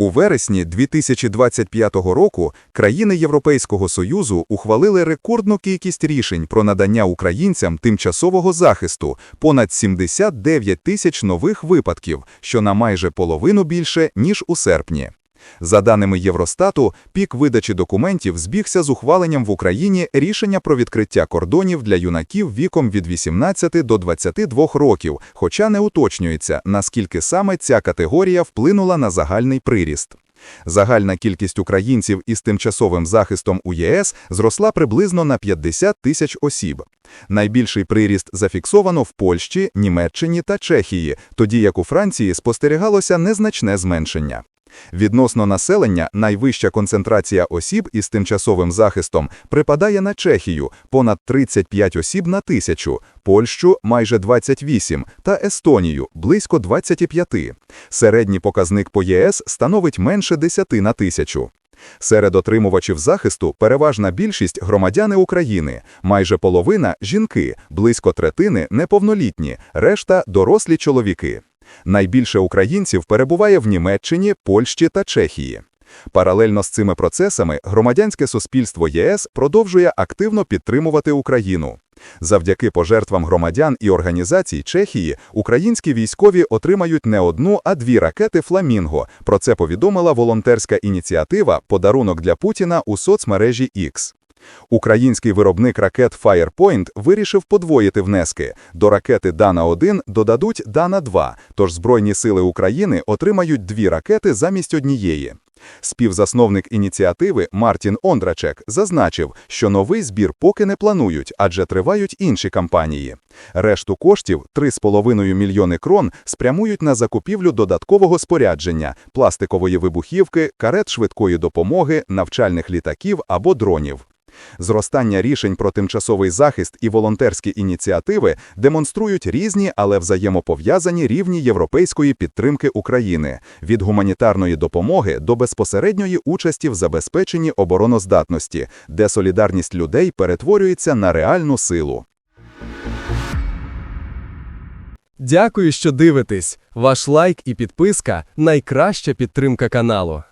У вересні 2025 року країни Європейського Союзу ухвалили рекордну кількість рішень про надання українцям тимчасового захисту – понад 79 тисяч нових випадків, що на майже половину більше, ніж у серпні. За даними Євростату, пік видачі документів збігся з ухваленням в Україні рішення про відкриття кордонів для юнаків віком від 18 до 22 років, хоча не уточнюється, наскільки саме ця категорія вплинула на загальний приріст. Загальна кількість українців із тимчасовим захистом у ЄС зросла приблизно на 50 тисяч осіб. Найбільший приріст зафіксовано в Польщі, Німеччині та Чехії, тоді як у Франції спостерігалося незначне зменшення. Відносно населення найвища концентрація осіб із тимчасовим захистом припадає на Чехію – понад 35 осіб на тисячу, Польщу – майже 28 та Естонію – близько 25. Середній показник по ЄС становить менше 10 на тисячу. Серед отримувачів захисту переважна більшість – громадяни України, майже половина – жінки, близько третини – неповнолітні, решта – дорослі чоловіки. Найбільше українців перебуває в Німеччині, Польщі та Чехії. Паралельно з цими процесами громадянське суспільство ЄС продовжує активно підтримувати Україну. Завдяки пожертвам громадян і організацій Чехії українські військові отримають не одну, а дві ракети «Фламінго». Про це повідомила волонтерська ініціатива «Подарунок для Путіна» у соцмережі X. Український виробник ракет Firepoint вирішив подвоїти внески. До ракети Дана-1 додадуть Дана-2, тож Збройні сили України отримають дві ракети замість однієї. Співзасновник ініціативи Мартін Ондрачек зазначив, що новий збір поки не планують, адже тривають інші кампанії. Решту коштів 3,5 мільйони крон спрямують на закупівлю додаткового спорядження, пластикової вибухівки, карет швидкої допомоги, навчальних літаків або дронів. Зростання рішень про тимчасовий захист і волонтерські ініціативи демонструють різні, але взаємопов'язані рівні європейської підтримки України від гуманітарної допомоги до безпосередньої участі в забезпеченні обороноздатності, де солідарність людей перетворюється на реальну силу. Дякую, що дивитесь. Ваш лайк і підписка найкраща підтримка каналу.